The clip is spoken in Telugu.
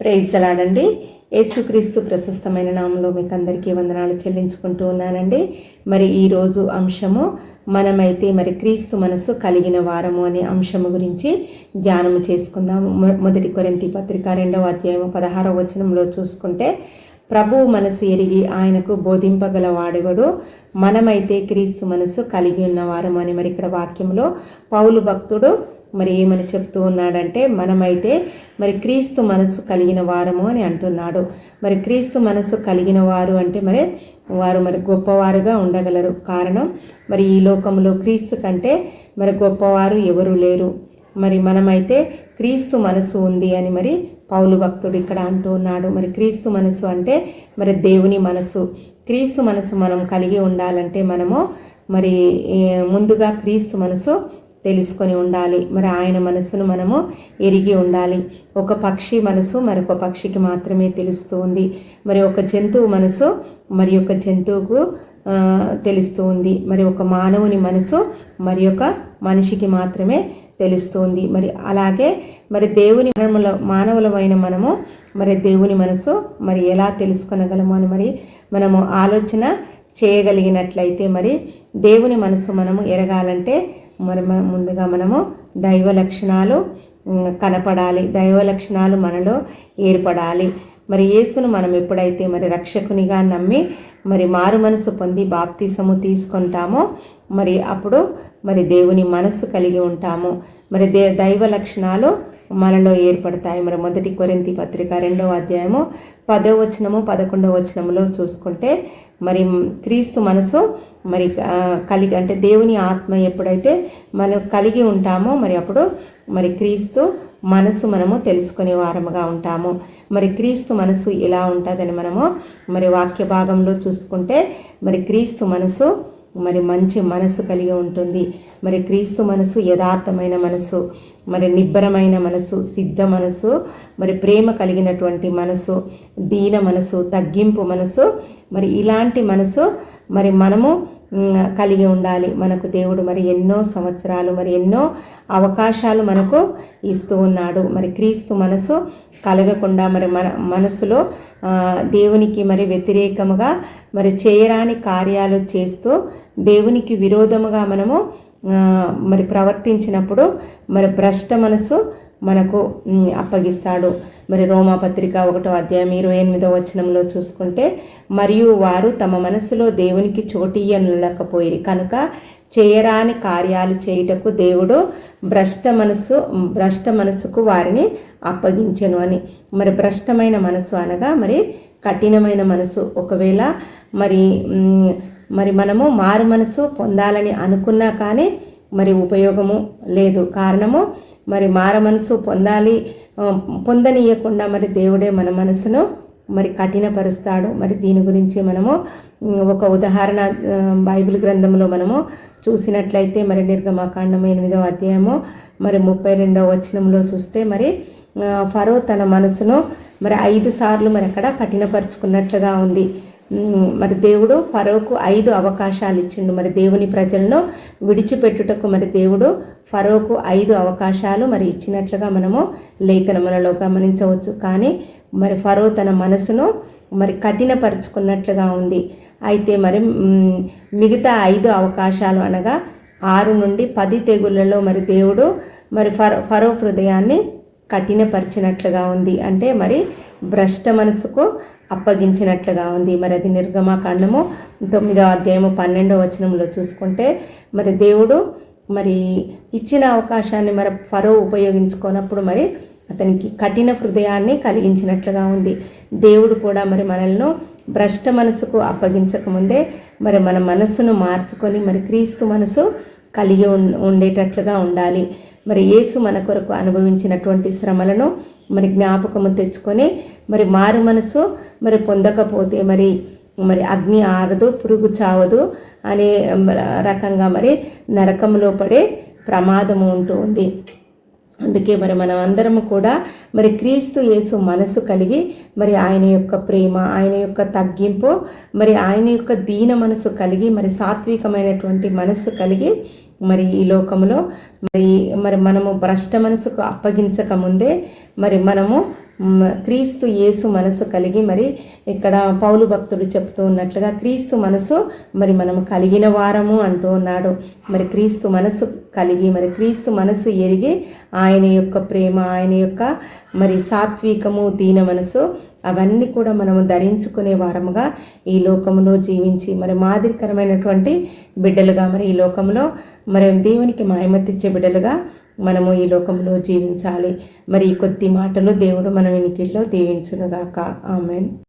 ప్రైజ్ దలాడండి యేసుక్రీస్తు ప్రశస్తమైన నామంలో మీకు అందరికీ వందనాలు చెల్లించుకుంటూ ఉన్నానండి. మరి ఈరోజు అంశము మనమైతే మరి క్రీస్తు మనసు కలిగిన వారము అనే అంశము గురించి ధ్యానము చేసుకుందాము. మొదటి కొరింతి పత్రిక రెండవ అధ్యాయము పదహారవ వచనంలో చూసుకుంటే ప్రభువు మనసు ఎరిగి ఆయనకు బోధింపగల వాడెవడు? మనమైతే క్రీస్తు మనసు కలిగి ఉన్నవారము అని మరి ఇక్కడ వాక్యంలో పౌలు భక్తుడు మరి ఏమని చెప్తూ ఉన్నాడంటే మనమైతే మరి క్రీస్తు మనసు కలిగిన వారము అని అంటున్నాడు. మరి క్రీస్తు మనసు కలిగిన వారు అంటే మరి వారు మరి గొప్పవారుగా ఉండగలరు. కారణం మరి ఈ లోకంలో క్రీస్తు కంటే మరి గొప్పవారు ఎవరు లేరు. మరి మనమైతే క్రీస్తు మనసు ఉంది అని మరి పౌలు భక్తుడు ఇక్కడ అంటూ ఉన్నాడు. మరి క్రీస్తు మనసు అంటే మరి దేవుని మనసు. క్రీస్తు మనసు మనం కలిగి ఉండాలంటే మనము మరి ముందుగా క్రీస్తు మనసు తెలుసుకొని ఉండాలి. మరి ఆయన మనసును మనము ఎరిగి ఉండాలి. ఒక పక్షి మనసు మరొక పక్షికి మాత్రమే తెలుస్తూ ఉంది. మరి ఒక జంతువు మనసు మరి ఒక జంతువుకు తెలుస్తూ ఉంది. మరి ఒక మానవుని మనసు మరి ఒక మనిషికి మాత్రమే తెలుస్తుంది మరి అలాగే మరి దేవుని మానవులమైన మనము మరి దేవుని మనసు మరి ఎలా తెలుసుకొనగలము అని మరి మనము ఆలోచన చేయగలిగినట్లయితే మరి దేవుని మనసు మనము ఎరగాలంటే మరి ముందుగా మనము దైవ లక్షణాలు కనపడాలి. దైవ లక్షణాలు మనలో ఏర్పడాలి. మరి యేసును మనం ఎప్పుడైతే మరి రక్షకునిగా నమ్మి మరి మారు మనసు పొంది బాప్తీసము తీసుకుంటామో మరి అప్పుడు మరి దేవుని మనస్సు కలిగి ఉంటాము. మరి దే దైవ లక్షణాలు మనలో ఏర్పడతాయి. మరి మొదటి కొరింతి పత్రిక రెండవ అధ్యాయము పదవ వచనము పదకొండవ వచనములో చూసుకుంటే మరి క్రీస్తు మనసు మరి కలిగి అంటే దేవుని ఆత్మ ఎప్పుడైతే మనం కలిగి ఉంటామో మరి అప్పుడు మరి క్రీస్తు మనసు మనము తెలుసుకునే వారముగా ఉంటాము. మరి క్రీస్తు మనసు ఎలా ఉంటుందని మనము మరి వాక్య భాగంలో చూసుకుంటే మరి క్రీస్తు మనసు మరి మంచి మనసు కలిగి ఉంటుంది. మరి క్రీస్తు మనసు యథార్థమైన మనసు మరి నిబ్బరమైన మనసు సిద్ధ మనసు మరి ప్రేమ కలిగినటువంటి మనసు దీన మనసు తగ్గింపు మనసు మరి ఇలాంటి మనసు మరి మనము కలిగి ఉండాలి. మనకు దేవుడు మరి ఎన్నో సంవత్సరాలు మరి ఎన్నో అవకాశాలు మనకు ఇస్తూ ఉన్నాడు. మరి క్రీస్తు మనసు కలగకుండా మరి మన మనసులో దేవునికి మరి వ్యతిరేకముగా మరి చేయరాని కార్యాలు చేస్తూ దేవునికి విరోధముగా మనము మరి ప్రవర్తించినప్పుడు మరి భ్రష్ట మనసు మనకు అప్పగిస్తాడు. మరి రోమాపత్రిక ఒకటో అధ్యాయం ఇరవై ఎనిమిదో వచనంలో చూసుకుంటే మరియు వారు తమ మనసులో దేవునికి చోటీయనలేకపోయి కనుక చేయరాని కార్యాలు చేయుటకు దేవుడు భ్రష్ట మనసు భ్రష్ట మనసుకు వారిని అప్పగించెను అని. మరి భ్రష్టమైన మనసు అనగా మరి కఠినమైన మనసు ఒకవేళ మరి మరి మనము మారు మనసు పొందాలని అనుకున్నా కానీ మరి ఉపయోగము లేదు. కారణము మరి మార మనసు పొందాలి పొందనీయకుండా మరి దేవుడే మన మనసును మరి కఠినపరుస్తాడు. మరి దీని గురించి మనము ఒక ఉదాహరణ బైబిల్ గ్రంథంలో మనము చూసినట్లయితే మరి నిర్గమాకాండం ఎనిమిదవ అధ్యాయము మరి ముప్పై రెండవ వచనంలో చూస్తే మరి ఫరో తన మనసును మరి ఐదు సార్లు మరి అక్కడ కఠినపరుచుకున్నట్లుగా ఉంది. మరి దేవుడు ఫరోకు ఐదు అవకాశాలు ఇచ్చిండు. మరి దేవుని ప్రజలను విడిచిపెట్టుటకు మరి దేవుడు ఫరోకు ఐదు అవకాశాలు మరి ఇచ్చినట్లుగా మనము లేఖనములలో గమనించవచ్చు. కానీ మరి ఫరో తన మనసును మరి కఠినపరుచుకున్నట్లుగా ఉంది. అయితే మరి మిగతా ఐదు అవకాశాలు అనగా ఆరు నుండి పది తెగుళ్ళలో మరి దేవుడు మరి ఫరో ఫరో హృదయాన్ని కఠినపరిచినట్లుగా ఉంది. అంటే మరి భ్రష్ట మనసుకు అప్పగించినట్లుగా ఉంది. మరి అది నిర్గమాకాండము తొమ్మిదో అధ్యాయము పన్నెండవ వచనంలో చూసుకుంటే మరి దేవుడు మరి ఇచ్చిన అవకాశాన్ని మరి ఫరో ఉపయోగించుకోనప్పుడు మరి అతనికి కఠిన హృదయాన్ని కలిగించినట్లుగా ఉంది. దేవుడు కూడా మరి మనల్ని భ్రష్ట మనసుకు అప్పగించకముందే మరి మన మనస్సును మార్చుకొని మరి క్రీస్తు మనసు కలిగి ఉం- ఉండేటట్లుగా ఉండాలి. మరి యేసు మన కొరకు అనుభవించినటువంటి శ్రమలను మరి జ్ఞాపకము తెచ్చుకొని మరి మారు మనసు మరి పొందకపోతే మరి మరి అగ్ని ఆరదు పురుగు చావదు అనే రకంగా మరి నరకంలో పడే ప్రమాదము ఉంటూ ఉంది. అందుకే మరి మనం అందరము కూడా మరి క్రీస్తు యేసు మనసు కలిగి మరి ఆయన యొక్క ప్రేమ ఆయన యొక్క తగ్గింపు మరి ఆయన యొక్క దీన మనసు కలిగి మరి సాత్వికమైనటువంటి మనస్సు కలిగి మరి ఈ లోకంలో మరి మరి మనము భ్రష్ట మనసుకు అప్పగించక ముందే మరి మనము క్రీస్తు యేసు మనసు కలిగి మరి ఇక్కడ పౌలు భక్తుడు చెప్తూ ఉన్నట్లుగా క్రీస్తు మనసు మరి మనం కలిగిన వారము అంటూ ఉన్నాడు. మరి క్రీస్తు మనసు కలిగి మరి క్రీస్తు మనసు ఎరిగి ఆయన యొక్క ప్రేమ ఆయన యొక్క మరి సాత్వికము దీన మనసు అవన్నీ కూడా మనము ధరించుకునే వారముగా ఈ లోకంలో జీవించి మరి మాదిరికరమైనటువంటి బిడ్డలుగా మరి ఈ లోకంలో మరి దేవునికి మాయమతిచ్చే బిడ్డలుగా మనము ఈ లోకంలో జీవించాలి. మరి ఈ కొద్ది మాటలు దేవుడు మన వినికిల్లో దీవించునుగాక. ఆమెన్.